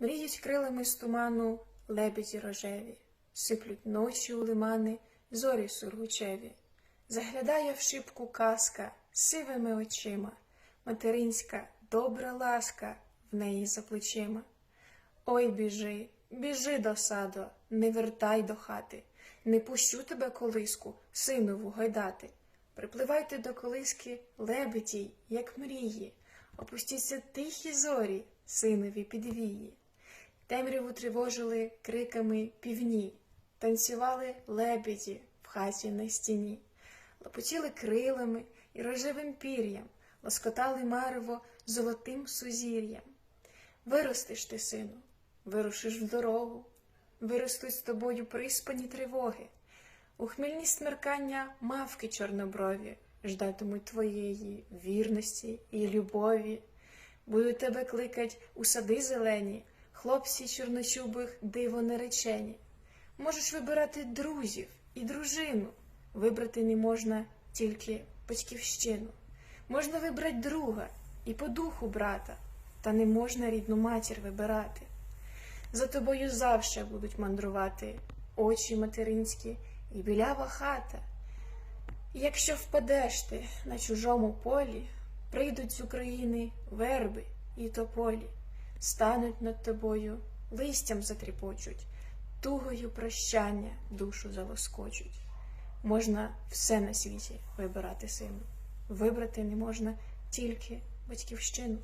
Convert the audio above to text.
Мріють крилами з туману лебеді рожеві, сиплють ночі у лимани, зорі сургучеві. Заглядає в шибку казка сивими очима, материнська добра ласка в неї за плечима. Ой, біжи, біжи, досадо, не вертай до хати, не пущу тебе колиску, синову гойдати. Припливайте до колиски лебедій, як мрії, опустіться тихі зорі, синові підвії. Темряву тривожили криками півні, танцювали лебеді в хаті на стіні, лопотіли крилами і рожевим пір'ям, лоскотали марево золотим сузір'ям. Виростеш ти, сину, вирушиш в дорогу, виростуть з тобою приспані тривоги. У хмільні смеркання мавки чорноброві ждатимуть твоєї вірності і любові. Будуть тебе кликать у сади зелені, хлопці чорночубих диво наречені. Можеш вибирати друзів і дружину. Вибрати не можна тільки батьківщину. Можна вибрати друга і по духу брата, та не можна рідну матір вибирати. За тобою завше будуть мандрувати очі материнські і білява хата. Якщо впадеш ти на чужому полі, прийдуть з України верби і тополі, стануть над тобою, листям затріпочуть, тугою прощання душу залоскочуть. Можна все на світі вибирати сину, вибрати не можна тільки батьківщину.